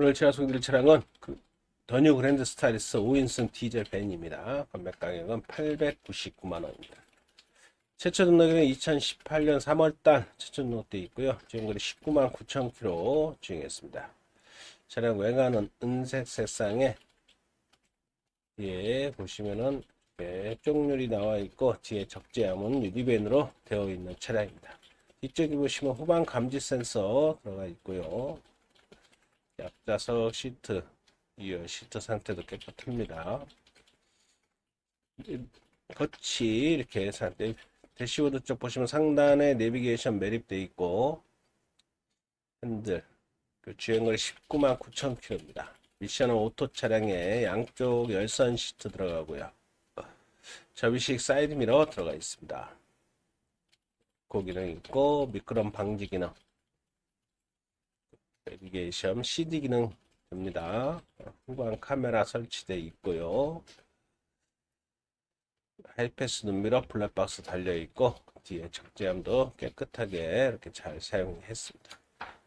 오늘 제가 소개드릴 차량은 그 더뉴 그랜드 스타리스 5인승 디젤 벤입니다. 판매 가격은 899만 원입니다. 최초 등록일은 2018년 3월달 최초 등록돼 있고요. 주행거리 19만 9천 킬로 주행했습니다. 차량 외관은 은색 색상에 뒤에 보시면은 이렇게 쪽률이 나와 있고 뒤에 적재함은 유리벤으로 되어 있는 차량입니다. 뒤쪽에 보시면 후방 감지 센서 들어가 있고요. 앞좌석 시트, 이 시트 상태도 깨끗합니다. 겉이 이렇게 상태, 대시보드 쪽 보시면 상단에 내비게이션 매립되어 있고, 핸들, 그 주행거리 19만 9천 킬로입니다. 미션은 오토 차량에 양쪽 열선 시트 들어가고요. 접이식 사이드 미러 들어가 있습니다. 고 기능 있고, 미끄럼 방지 기능, 내비게이션 CD 기능 됩니다. 후방 카메라 설치되어 있고요. 하이패스 눈미러 블랙박스 달려 있고 뒤에 적재함도 깨끗하게 이렇게 잘 사용했습니다.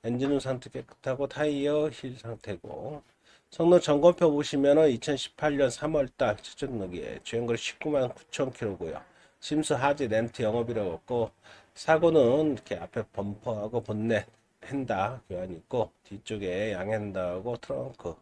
엔진은 상태 깨끗하고 타이어 힐 상태고 성능 점검표 보시면은 2018년 3월달 최초 등록에 주행거리 19만 9천 킬로고요. 심수 하지 렌트 영업이라고 없고 사고는 이렇게 앞에 범퍼하고 본넷 핸다 교환이 있고 뒤쪽에 양핸다하고 트렁크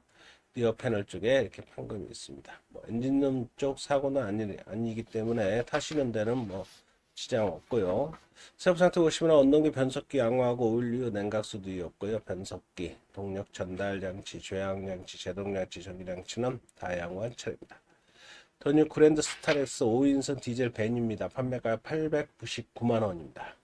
리어 패널 쪽에 이렇게 판금이 있습니다. 뭐 엔진룸 쪽 사고는 아니, 아니기 때문에 타시는 데는 뭐 지장 없고요. 세부 상태 보시면 언동기 변속기 양호하고 오일류 냉각수도 없고요. 변속기, 동력 전달 장치, 조향 장치, 제동 장치, 전기 장치는 다 양호한 차량입니다. 더뉴 그랜드 스타렉스 5인승 디젤 벤입니다. 판매가 899만 원입니다.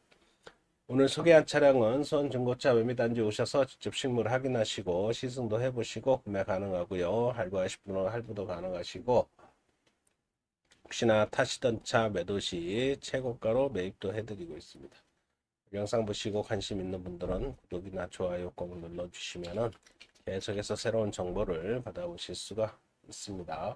오늘 소개한 차량은 수원 중고차 매매단지 오셔서 직접 실물 확인하시고 시승도 해보시고 구매 가능하고요. 할부하실 분은 할부도 가능하시고 혹시나 타시던 차 매도 시 최고가로 매입도 해드리고 있습니다. 영상 보시고 관심 있는 분들은 구독이나 좋아요 꼭 눌러주시면 계속해서 새로운 정보를 받아보실 수가 있습니다.